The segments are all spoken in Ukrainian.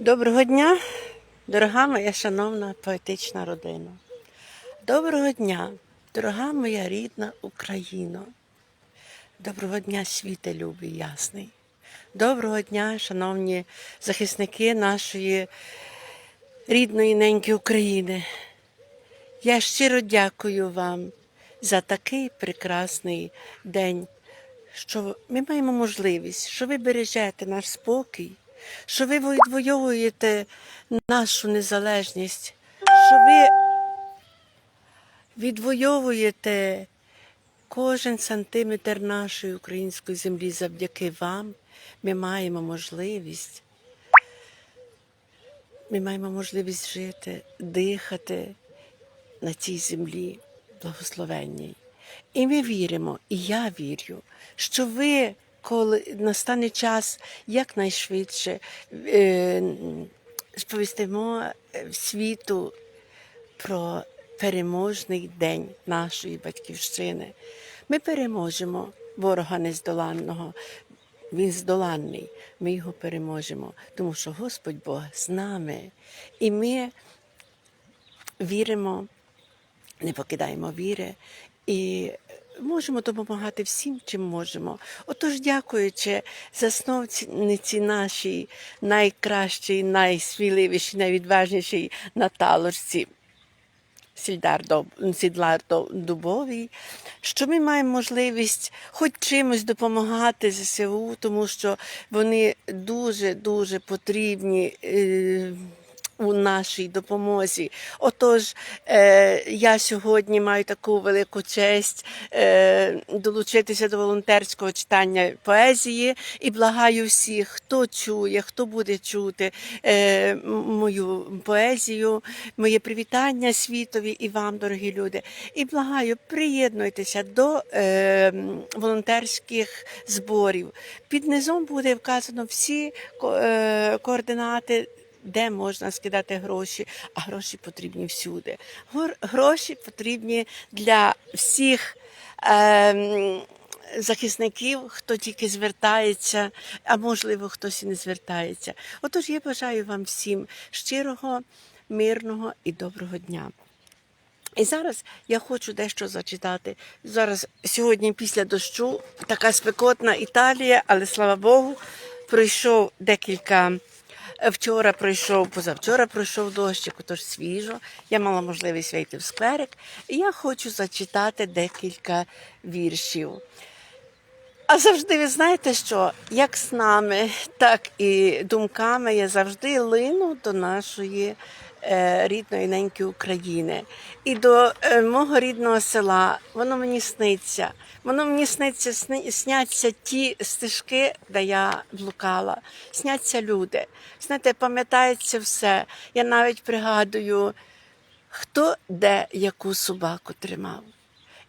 Доброго дня, дорога моя шановна поетична родина. Доброго дня, дорога моя рідна Україно. Доброго дня, світе любий, ясний. Доброго дня, шановні захисники нашої рідної неньки України. Я щиро дякую вам за такий прекрасний день, що ми маємо можливість, що ви бережете наш спокій, що ви відвоюєте нашу незалежність, що ви відвоюєте кожен сантиметр нашої української землі завдяки вам. Ми маємо можливість. Ми маємо можливість жити, дихати на цій землі благословенній. І ми віримо, і я вірю, що ви, коли настане час якнайшвидше е, сповістимо е, світу про переможний день нашої батьківщини. Ми переможемо ворога нездоланного. Він здоланний. Ми його переможемо, тому що Господь Бог з нами. І ми віримо, не покидаємо віри і можемо допомагати всім, чим можемо. Отож, дякуючи засновниці нашій найкращій, найсміливішій, найвідважнішій Наталочці. Сідлар Дубовій, що ми маємо можливість хоч чимось допомагати ЗСУ, тому що вони дуже-дуже потрібні. У нашій допомозі. Отож, е, я сьогодні маю таку велику честь е, долучитися до волонтерського читання поезії і благаю всіх, хто чує, хто буде чути е, мою поезію, моє привітання світові і вам, дорогі люди. І благаю, приєднуйтеся до е, волонтерських зборів. Під низом буде вказано всі е, координати. Де можна скидати гроші, а гроші потрібні всюди. Гроші потрібні для всіх ем, захисників, хто тільки звертається, а можливо, хтось і не звертається. Отож, я бажаю вам всім щирого, мирного і доброго дня. І зараз я хочу дещо зачитати. Зараз сьогодні після дощу така спекотна Італія, але слава Богу, пройшов декілька. Вчора пройшов, позавчора пройшов дощик, отож свіжо. Я мала можливість вийти в скверик. І я хочу зачитати декілька віршів. А завжди ви знаєте, що як з нами, так і думками я завжди лину до нашої рідної неньки України і до е, мого рідного села. Воно мені сниться. Воно мені сниться, сни- сняться ті стежки, де я блукала, сняться люди. Знаєте, пам'ятається все. Я навіть пригадую, хто де яку собаку тримав.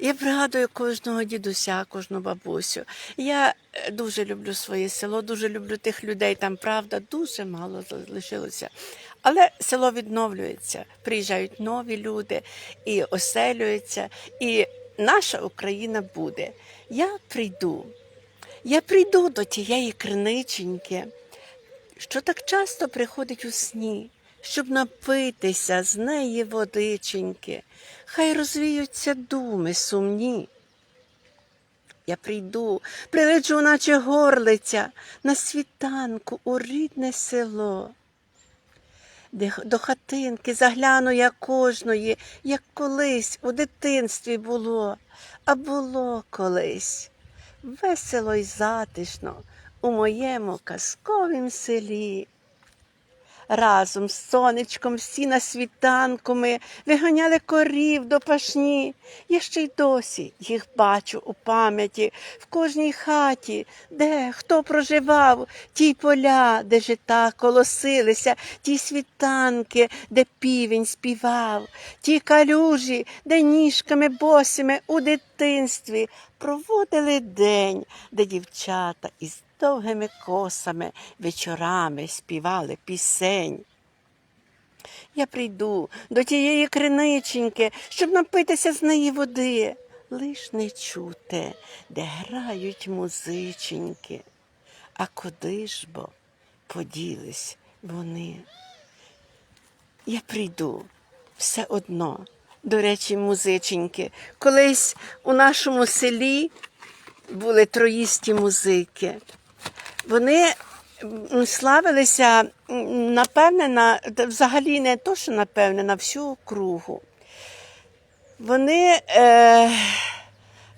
Я пригадую кожного дідуся, кожну бабусю. Я е, дуже люблю своє село, дуже люблю тих людей. Там правда дуже мало залишилося. Але село відновлюється, приїжджають нові люди і оселюються. І наша Україна буде. Я прийду. Я прийду до тієї криниченьки, що так часто приходить у сні, щоб напитися з неї водиченьки, хай розвіються думи сумні. Я прийду, прилечу, наче горлиця, на світанку у рідне село, до хатинки загляну я кожної, як колись у дитинстві було, а було колись весело й затишно у моєму казковім селі. Разом з сонечком всі на світанку ми виганяли корів до пашні. Я ще й досі їх бачу у пам'яті в кожній хаті, де хто проживав, ті поля, де жита колосилися, ті світанки, де півень співав, ті калюжі, де ніжками босими у дитинстві проводили день, де дівчата із довгими косами вечорами співали пісень. Я прийду до тієї криниченьки, щоб напитися з неї води. Лиш не чути, де грають музиченьки. А куди ж бо поділись вони. Я прийду все одно. До речі, музиченьки. Колись у нашому селі були троїсті музики. Вони славилися, напевне, на взагалі не то, що напевне, на всю округу. Вони е,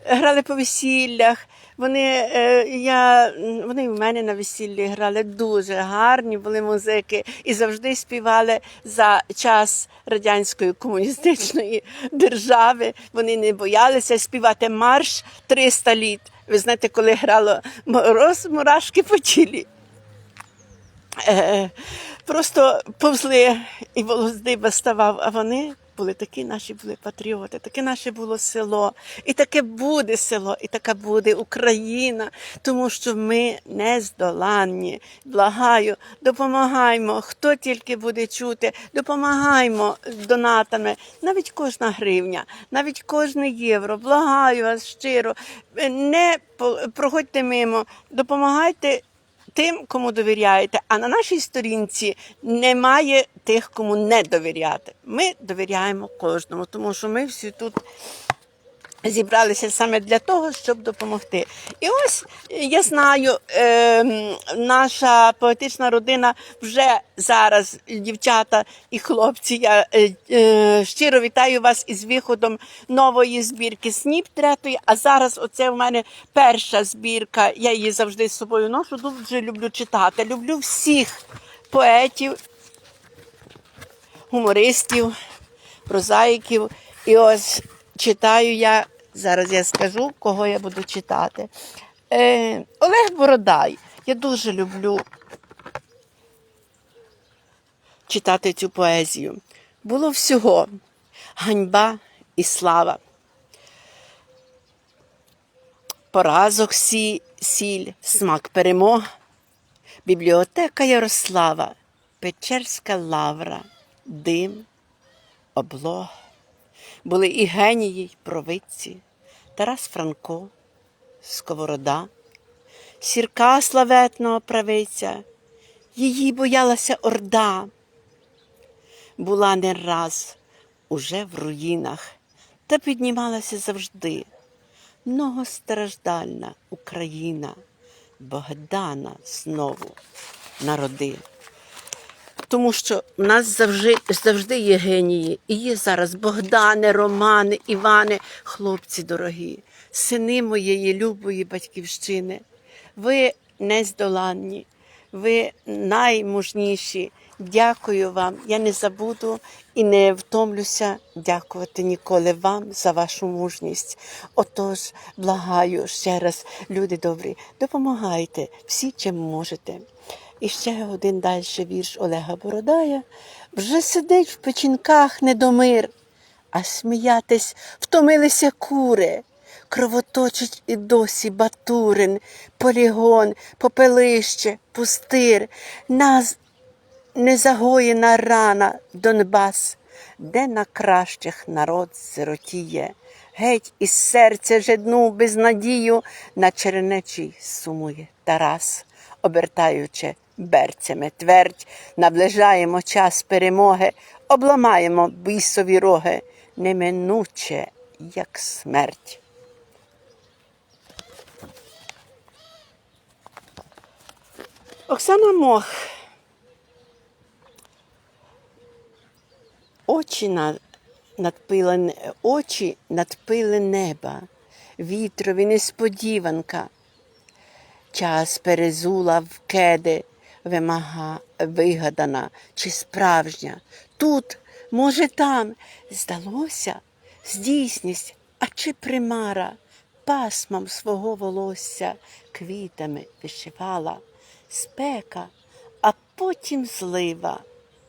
грали по весіллях. Вони, е, я, вони в мене на весіллі грали дуже гарні були музики і завжди співали за час радянської комуністичної держави. Вони не боялися співати марш 300 літ. Ви знаєте, коли грало мороз, мурашки по тілі. Е, просто повзли і волоздиба ставав, а вони були такі наші були патріоти, таке наше було село, і таке буде село, і така буде Україна, тому що ми не здоланні. Благаю, допомагаймо, хто тільки буде чути, допомагаймо донатами, навіть кожна гривня, навіть кожне євро. Благаю вас щиро, не проходьте мимо, допомагайте тим, кому довіряєте. А на нашій сторінці немає тих, кому не довіряти. Ми довіряємо кожному, тому що ми всі тут. Зібралися саме для того, щоб допомогти. І ось я знаю, е, наша поетична родина вже зараз, дівчата і хлопці. Я е, е, щиро вітаю вас із виходом нової збірки сніп третої. А зараз оце в мене перша збірка. Я її завжди з собою ношу. Дуже люблю читати. Люблю всіх поетів, гумористів, прозаїків. І ось читаю я, зараз я скажу, кого я буду читати. Е, Олег Бородай. Я дуже люблю читати цю поезію. Було всього ганьба і слава. Поразок сі, сіль, смак перемог, бібліотека Ярослава, Печерська лавра, дим, облог. Були і генії, й провидці, Тарас Франко, Сковорода, сірка славетного правиця, її боялася орда. Була не раз уже в руїнах, та піднімалася завжди. Многостраждальна Україна, Богдана знову народи. Тому що в нас завжди, завжди є генії. І є зараз Богдани, Романи, Івани, хлопці дорогі, сини моєї любої батьківщини. Ви нездоланні, ви наймужніші. Дякую вам. Я не забуду і не втомлюся дякувати ніколи вам за вашу мужність. Отож, благаю ще раз, люди добрі, допомагайте всі, чим можете. І ще один далі вірш Олега Бородая. Вже сидить в печінках недомир, а сміятись втомилися кури. Кровоточить і досі батурин, полігон, попелище, пустир, нас незагоєна рана Донбас, де на кращих народ сиротіє. Геть із серця жедну безнадію на чернечій сумує Тарас, обертаючи берцями твердь, наближаємо час перемоги, обламаємо бісові роги, неминуче, як смерть. Оксана Мох. Очі на, надпили, не- очі надпили неба, вітрові несподіванка. Час перезула в кеди, вимага вигадана чи справжня. Тут, може, там, здалося, здійсність, а чи примара пасмом свого волосся квітами вишивала, спека, а потім злива,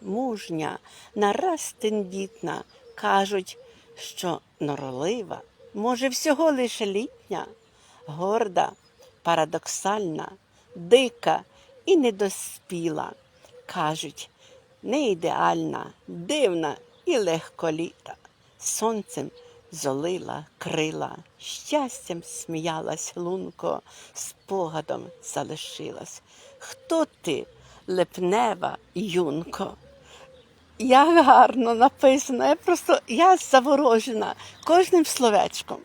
мужня, нараз тендітна, кажуть, що норолива, може, всього лише літня, горда, парадоксальна, дика і недоспіла. Кажуть, не ідеальна, дивна і легколіта. Сонцем золила крила, щастям сміялась лунко, спогадом залишилась. Хто ти, липнева юнко. Як гарно написано, я просто я заворожена кожним словечком.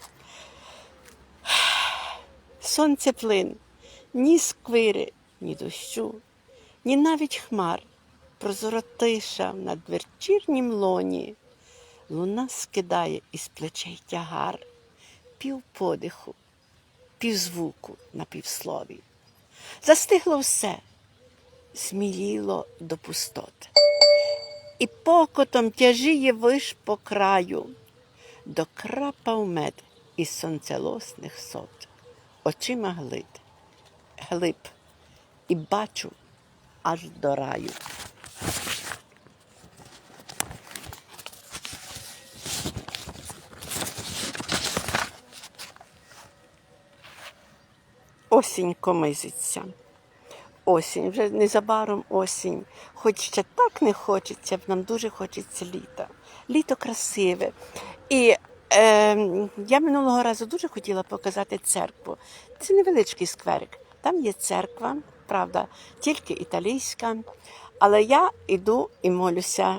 Сонце плин, ні сквири, ні дощу, ні навіть хмар, прозора тиша в надвечірнім лоні. Луна скидає із плечей тягар, пів подиху, пів звуку на півслові. Застигло все, зміліло до пустоти. І покотом тяжіє виш по краю, докрапав мед із сонцелосних сот, очима глид, глиб, і бачу аж до раю. Осінь комизиться. Осінь, вже незабаром осінь. Хоч ще так не хочеться, нам дуже хочеться літа. Літо красиве. І е, я минулого разу дуже хотіла показати церкву. Це невеличкий скверик. Там є церква, правда, тільки італійська. Але я йду і молюся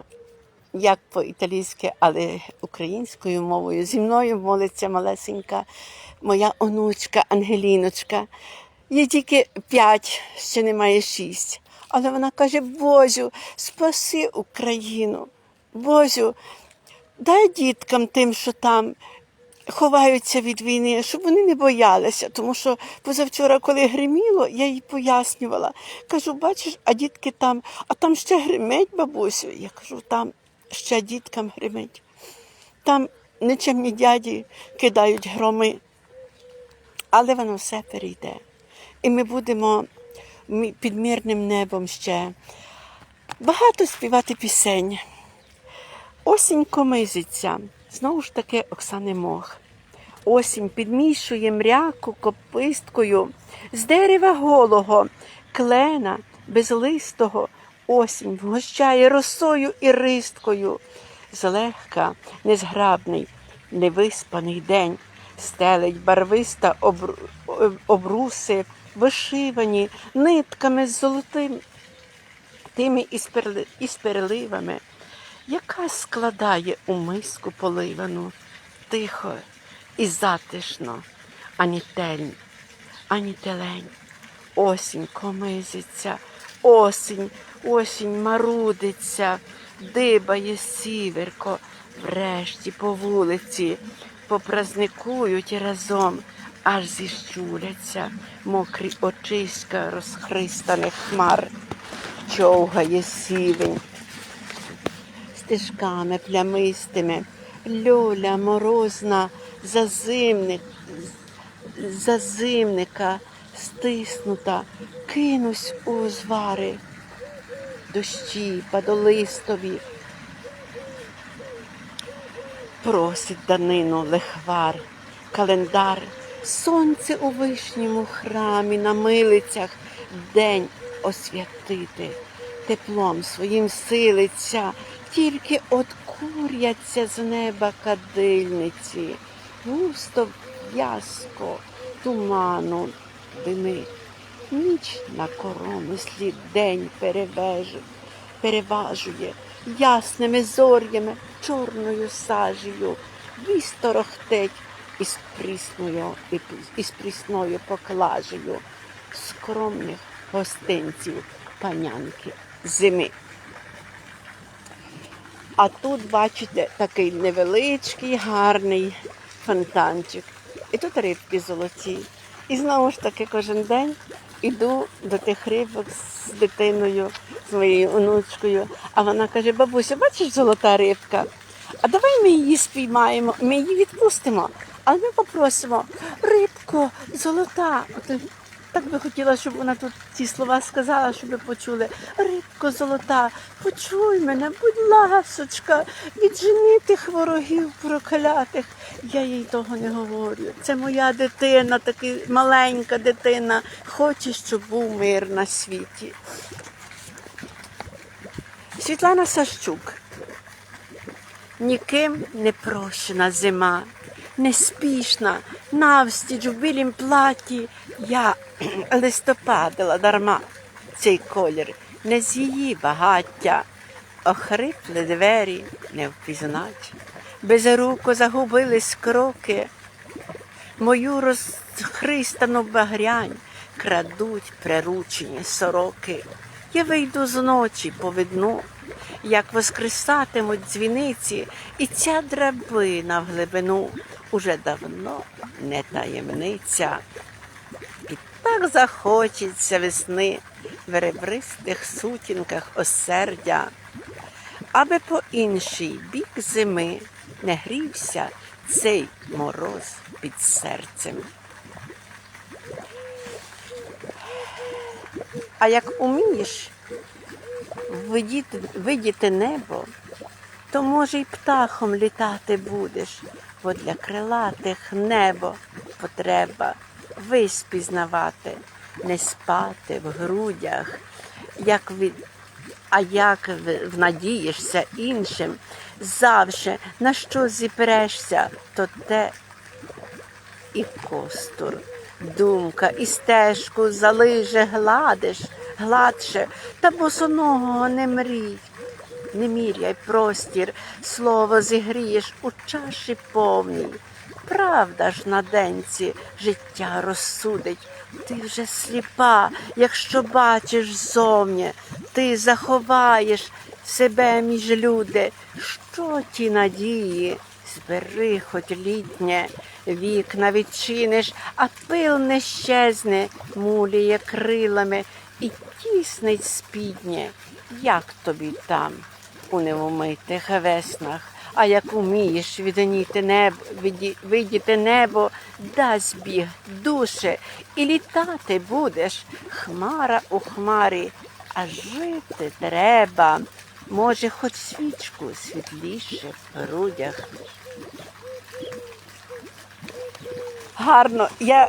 як по-італійськи, але українською мовою. Зі мною молиться малесенька моя онучка Ангеліночка. Їй тільки п'ять, ще немає шість. Але вона каже: Бозю, спаси Україну. Бозю, дай діткам тим, що там ховаються від війни, щоб вони не боялися. Тому що позавчора, коли гриміло, я їй пояснювала. Кажу, бачиш, а дітки там, а там ще гримить, бабусю. Я кажу, там ще діткам гримить. Там нечемні дяді кидають громи. Але воно все перейде. І ми будемо під мирним небом ще багато співати пісень. Осінь комизиться, знову ж таки Оксани Мох. Осінь підмішує мряку кописткою з дерева голого, клена безлистого, осінь вгощає росою і ристкою. Злегка, незграбний, невиспаний день стелить барвиста обру- обруси, вишивані нитками з золотим тими із, переливами, яка складає у миску поливану тихо і затишно, ані тельн, ані телень. Осінь комизиться, осінь, осінь марудиться, дибає сіверко, врешті по вулиці, попразникують разом, аж зіщуляться мокрі очиська розхристаних хмар, човгає сівень стежками плямистими, льоля морозна, зазимник, зазимника стиснута, кинусь у звари, дощі, падолистові, просить данину лихвар, календар, сонце у вишньому храмі на милицях день освятити, теплом своїм силиться, тільки от куряться з неба кадильниці, густо в'язко туману димить. Ніч на коромислі день перевежу, переважує ясними зорями, чорною сажею, вісь торохтить із прісною, із прісною поклажею скромних гостинців панянки зими. А тут, бачите, такий невеличкий, гарний фонтанчик. І тут рибки золоті. І знову ж таки кожен день іду до тих рибок з дитиною, з моєю онучкою. А вона каже: бабуся, бачиш золота рибка? А давай ми її спіймаємо, ми її відпустимо. Але ми попросимо рибко, золота. Так би хотіла, щоб вона тут ці слова сказала, щоб ви почули. Рибко золота, почуй мене, будь ласочка, віджени тих ворогів проклятих. Я їй того не говорю. Це моя дитина, така маленька дитина, хоче, щоб був мир на світі. Світлана Сащук. Ніким не прощена зима, неспішна, навстіч в білім платі я листопадила дарма цей колір не з її багаття, охрипли двері, не впізнать, безруко загубились кроки, мою розхристану багрянь крадуть приручені сороки. Я вийду зночі по видну, як воскресатимуть дзвіниці, і ця драбина в глибину уже давно не таємниця. Так захочеться весни в ребристих сутінках осердя, аби по інший бік зими не грівся цей мороз під серцем. А як умієш видіти, видіти небо, то може й птахом літати будеш, бо для крилатих небо потреба вись пізнавати, не спати в грудях, як від, а як внадієшся іншим, завше на що зіпрешся, то те і костур. Думка і стежку залиже гладиш, гладше, та босоного не мрій. Не міряй простір, слово зігрієш у чаші повній. Правда ж на денці життя розсудить. Ти вже сліпа, якщо бачиш зовні, ти заховаєш себе між люди. Що ті надії? Збери хоч літнє, вікна відчиниш, а пил не щезне, муліє крилами і тіснить спіднє. Як тобі там у невмитих веснах? А як умієш віданіти небо, видіти небо, дасть біг душе, і літати будеш, хмара у хмарі, а жити треба. Може, хоч свічку світліше в грудях. Гарно. Я,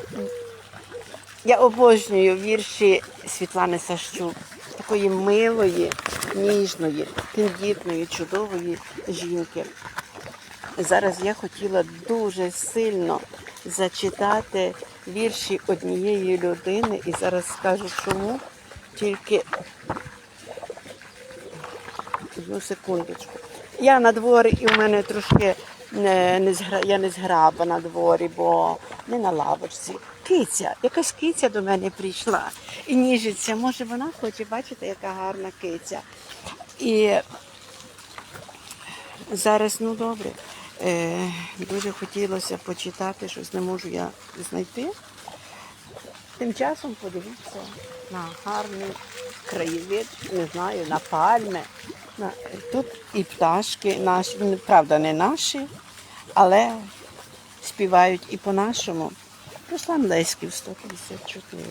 я обожнюю вірші Світлани Сащук, такої милої, ніжної, тендітної, чудової жінки. Зараз я хотіла дуже сильно зачитати вірші однієї людини, і зараз скажу чому. Тільки одну секундочку. Я на дворі і в мене трошки не, не я не зграба на дворі, бо не на лавочці. Киця, якась киця до мене прийшла і ніжиться. Може, вона хоче бачити, яка гарна киця. І зараз, ну добре, е, дуже хотілося почитати, щось не можу я знайти. Тим часом подивіться на гарний краєвид, не знаю, на пальми. На, тут і пташки наші, правда, не наші, але співають і по-нашому. Руслан Леськів 154.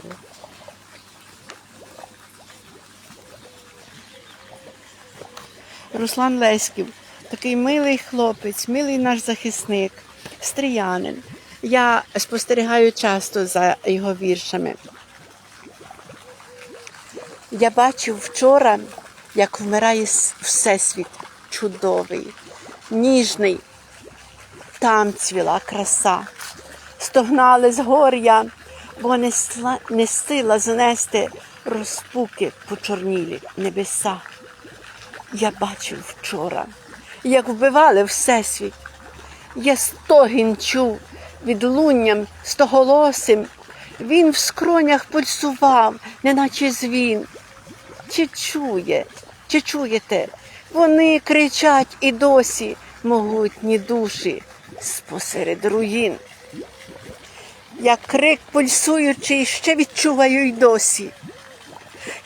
Руслан Леськів, такий милий хлопець, милий наш захисник, стріянин. Я спостерігаю часто за його віршами. Я бачив вчора, як вмирає всесвіт чудовий, ніжний. Там цвіла краса. Стогнали з горя, бо не, сла, не сила знести розпуки почорнілі небеса. Я бачив вчора, як вбивали всесвіт. Я стогін чув відлунням стоголосим. Він в скронях пульсував, неначе звін. Чи чує, чи чуєте? Вони кричать і досі могутні душі спосеред руїн. Я крик пульсуючий ще відчуваю й досі.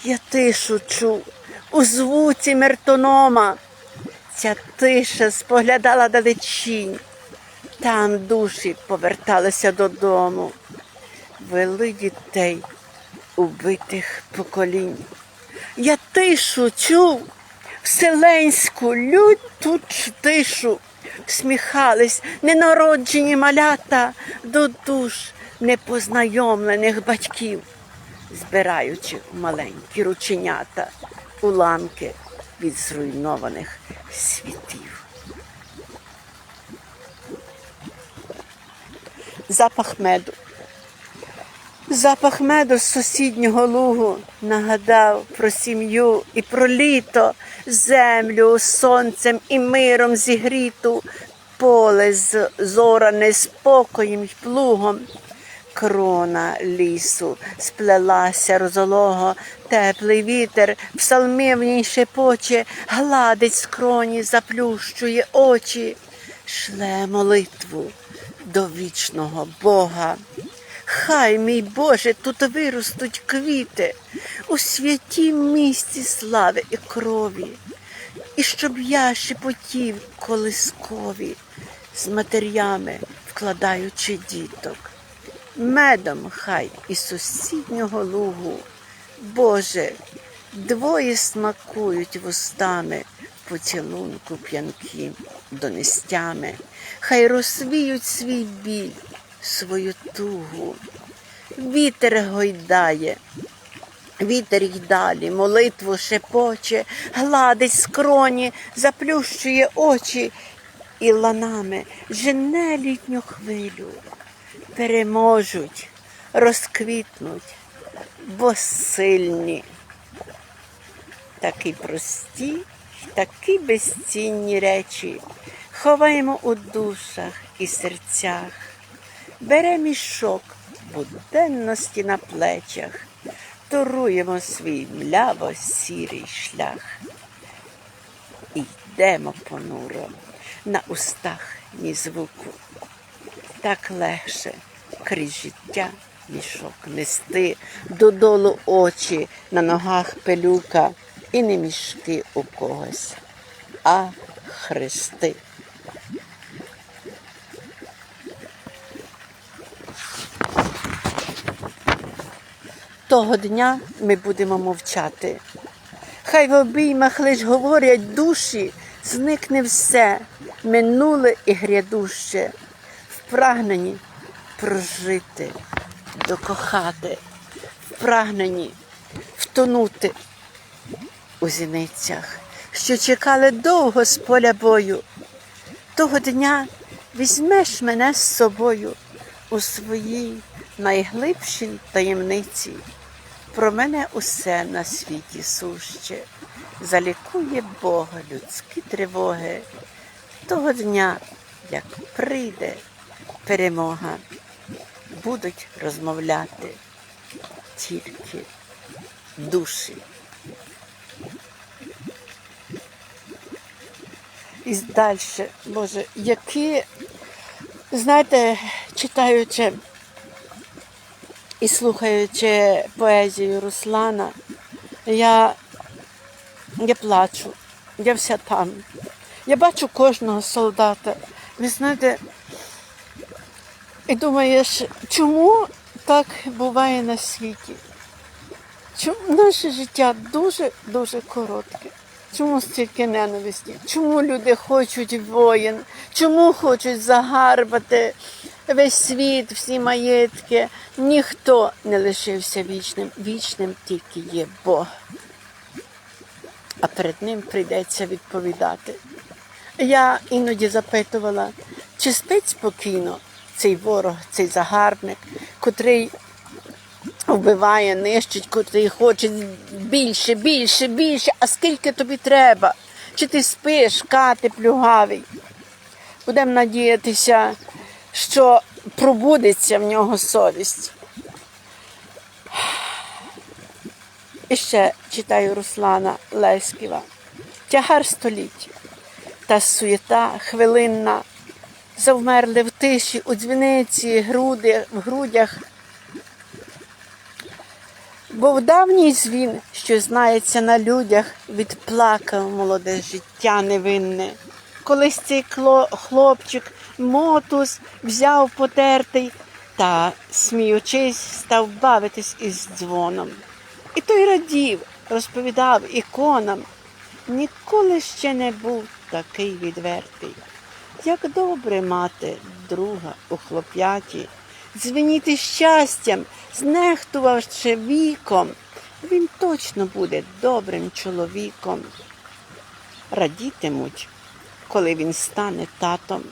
Я тишу чув у звуці мертонома. Ця тиша споглядала далечінь. Там душі поверталися додому. Вели дітей убитих поколінь. Я тишу чув, вселенську люту тишу. Всміхались ненароджені малята до душ непознайомлених батьків, збираючи маленькі рученята, уламки від зруйнованих світів. Запах меду. Запах меду з сусіднього лугу нагадав про сім'ю і про літо, землю сонцем і миром зігріту, поле з зоране спокоєм й плугом. Крона лісу сплелася розолого, теплий вітер, в ній шепоче, гладить скроні, заплющує очі, шле молитву до вічного Бога. Хай, мій Боже, тут виростуть квіти у святім місці слави і крові, і щоб я шепотів колискові з матерями, вкладаючи діток. Медом хай із сусіднього лугу, Боже, двоє смакують вустами поцілунку п'янки донестями, хай розвіють свій біль, свою тугу. Вітер гойдає, Вітер й далі, молитву шепоче, гладить скроні, заплющує очі і ланами жене літню хвилю. Переможуть, розквітнуть, бо сильні. Такі прості, такі безцінні речі ховаємо у душах і серцях. Бере мішок буденності на плечах, туруємо свій мляво сірий шлях. Йдемо понуро, на устах ні звуку. Так легше крізь життя мішок нести, додолу очі на ногах пилюка, і не мішки у когось, а хрести. Того дня ми будемо мовчати. Хай в обіймах лиш говорять душі, зникне все, минуле і грядуще, прагненні прожити, докохати, в прагненні втонути у зіницях, що чекали довго з поля бою. Того дня візьмеш мене з собою у своїй найглибшій таємниці. Про мене усе на світі суще, залікує Бога людські тривоги. Того дня, як прийде перемога, будуть розмовляти тільки душі. І далі, Боже, які, знаєте, читаючи і слухаючи поезію Руслана, я, я плачу, я вся там. Я бачу кожного солдата. Ви знаєте, і думаєш, чому так буває на світі? Чому наше життя дуже-дуже коротке? Чому стільки ненависті? Чому люди хочуть воїн? Чому хочуть загарбати весь світ, всі маєтки? Ніхто не лишився вічним. Вічним тільки є Бог. А перед ним прийдеться відповідати. Я іноді запитувала, чи спить спокійно цей ворог, цей загарбник, котрий вбиває, нищить, котрий хоче більше, більше, більше. А скільки тобі треба? Чи ти спиш, кати плюгавий? Будемо надіятися, що пробудеться в нього совість. І ще читаю Руслана Леськіва. Тягар століть та суєта хвилинна. Завмерли в тиші у дзвіниці, груди, в грудях. Бо в давній звін, що знається на людях, відплакав молоде життя невинне. Колись цей хлопчик мотус взяв потертий та, сміючись, став бавитись із дзвоном. І той радів, розповідав іконам, ніколи ще не був такий відвертий. Як добре мати друга у хлоп'яті, дзвеніти щастям, знехтувавши віком, він точно буде добрим чоловіком. Радітимуть, коли він стане татом.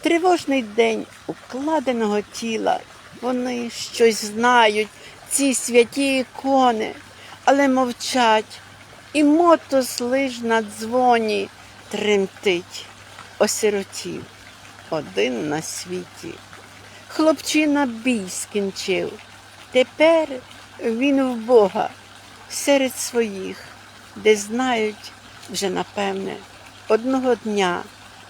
Тривожний день укладеного тіла Вони щось знають, ці святі ікони, але мовчать. І мотос лиш на дзвоні тремтить, осиротів один на світі. Хлопчина бій скінчив. Тепер він в Бога серед своїх, де знають вже напевне, одного дня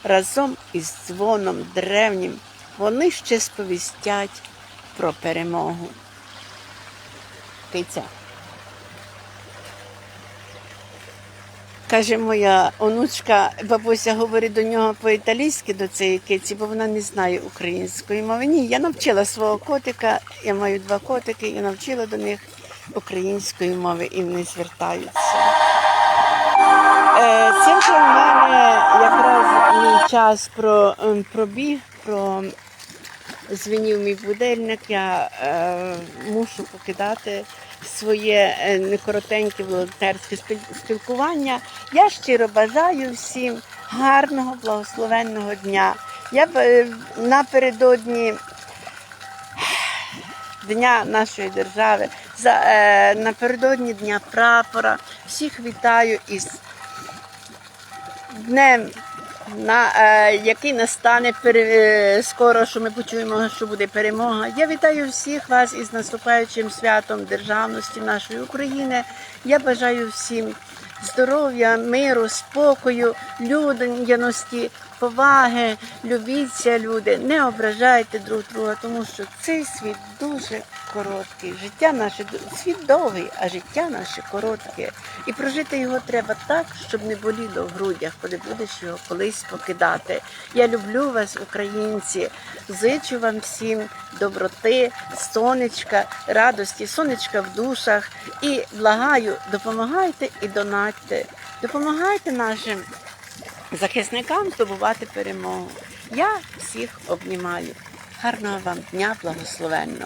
разом із дзвоном древнім вони ще сповістять про перемогу. Киця. Каже моя онучка, бабуся говорить до нього по-італійськи до цієї киці, бо вона не знає української мови. Ні, я навчила свого котика, я маю два котики, і навчила до них української мови і вони звертаються. Е, Цим в мене якраз мій час про ем, пробіг, про дзвенів мій будильник, я е, мушу покидати своє е, некоротеньке волонтерське спіл- спілкування. Я щиро бажаю всім гарного, благословенного дня. Я е, напередодні Дня нашої держави, за, е, напередодні Дня прапора. Всіх вітаю із днем, на, е, який настане пере, е, скоро, що ми почуємо, що буде перемога. Я вітаю всіх вас із наступаючим святом державності нашої України. Я бажаю всім здоров'я, миру, спокою, людяності, поваги, любіться, люди, не ображайте друг друга, тому що цей світ дуже короткий. Життя наше світ довгий, а життя наше коротке. І прожити його треба так, щоб не боліло в грудях, коли будеш його колись покидати. Я люблю вас, українці. Зичу вам всім доброти, сонечка, радості, сонечка в душах. І благаю, допомагайте і донатьте. Допомагайте нашим захисникам здобувати перемогу. Я всіх обнімаю. Гарного вам дня благословенного.